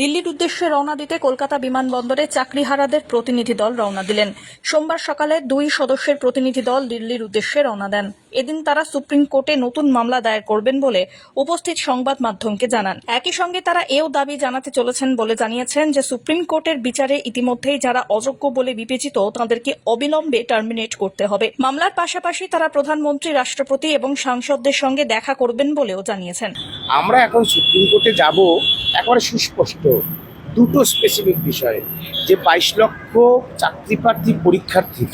দিল্লির উদ্দেশ্যে রওনা দিতে কলকাতা বিমানবন্দরে চাকরিহারাদের প্রতিনিধি দল রওনা দিলেন। সোমবার সকালে দুই সদস্যের প্রতিনিধি দল দিল্লির উদ্দেশ্যে রওনা দেন। এদিন তারা সুপ্রিম কোর্টে নতুন মামলা দায়ের করবেন বলে উপস্থিত সংবাদ মাধ্যমকে জানান। একই সঙ্গে তারা এও দাবি জানাতে চলেছেন বলে জানিয়েছেন যে, সুপ্রিম কোর্টের বিচারে ইতিমধ্যেই যারা অযোগ্য বলে বিবেচিত, তাদেরকে অবিলম্বে টার্মিনেট করতে হবে। মামলার পাশাপাশি তারা প্রধানমন্ত্রী, রাষ্ট্রপতি এবং সাংসদদের সঙ্গে দেখা করবেন বলেও জানিয়েছেন। আমরা এখন সুপ্রিম কোর্টে যাব একবারে সুস্পষ্ট। দুটো স্পেসিফিক বিষয়ে, যে বাইশ লক্ষ চাকরি প্রার্থী পরীক্ষার্থী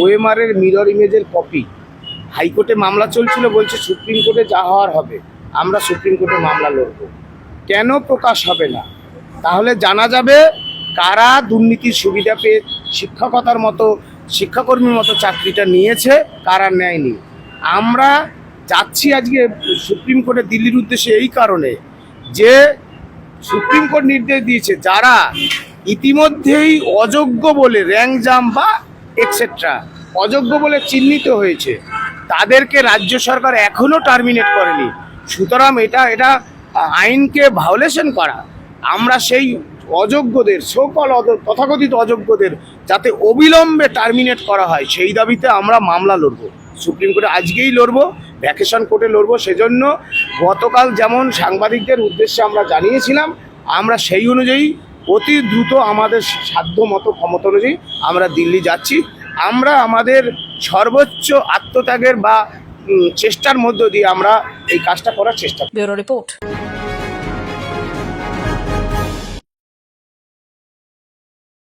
ওএমআরের মিরর ইমেজের কপি হাইকোর্টে মামলা চলছিল বলছে সুপ্রিম কোর্টে যা হওয়ার হবে, আমরা সুপ্রিম কোর্টে মামলা লড়ব। কেন প্রকাশ হবে না? তাহলে জানা যাবে কারা দুর্নীতির সুবিধা পেয়ে শিক্ষকতার মতো, শিক্ষাকর্মীর মতো চাকরিটা নিয়েছে, কারা নেয়নি। আমরা যাচ্ছি আজকে সুপ্রিম কোর্টে দিল্লির উদ্দেশ্যে এই কারণে যে সুপ্রিম কোর্ট নির্দেশ দিয়েছে, যারা ইতিমধ্যেই অযোগ্য বলে র্যাঙ্ক জাম বা এক্সেট্রা অযোগ্য বলে চিহ্নিত হয়েছে, তাদেরকে রাজ্য সরকার এখনও টার্মিনেট করেনি। সুতরাং এটা এটা আইনকে ভায়োলেশন করা। আমরা সেই অযোগ্যদের সকল তথাকথিত অযোগ্যদের, যাতে অবিলম্বে টার্মিনেট করা হয়, সেই দাবিতে আমরা মামলা লড়ব। সুপ্রিম কোর্টে আজকেই লড়ব ভ্যাকেশন কোর্টে লড়ব, সেজন্য গতকাল যেমন সাংবাদিকদের উদ্দেশ্যে আমরা জানিয়েছিলাম, আমরা সেই অনুযায়ী অতি দ্রুত আমাদের সাধ্য মতো ক্ষমতা অনুযায়ী আমরা দিল্লি যাচ্ছি। আমরা আমাদের সর্বোচ্চ আত্মত্যাগের বা চেষ্টার মধ্য দিয়ে আমরা এই কাজটা করার চেষ্টা ব্যুরো রিপোর্ট।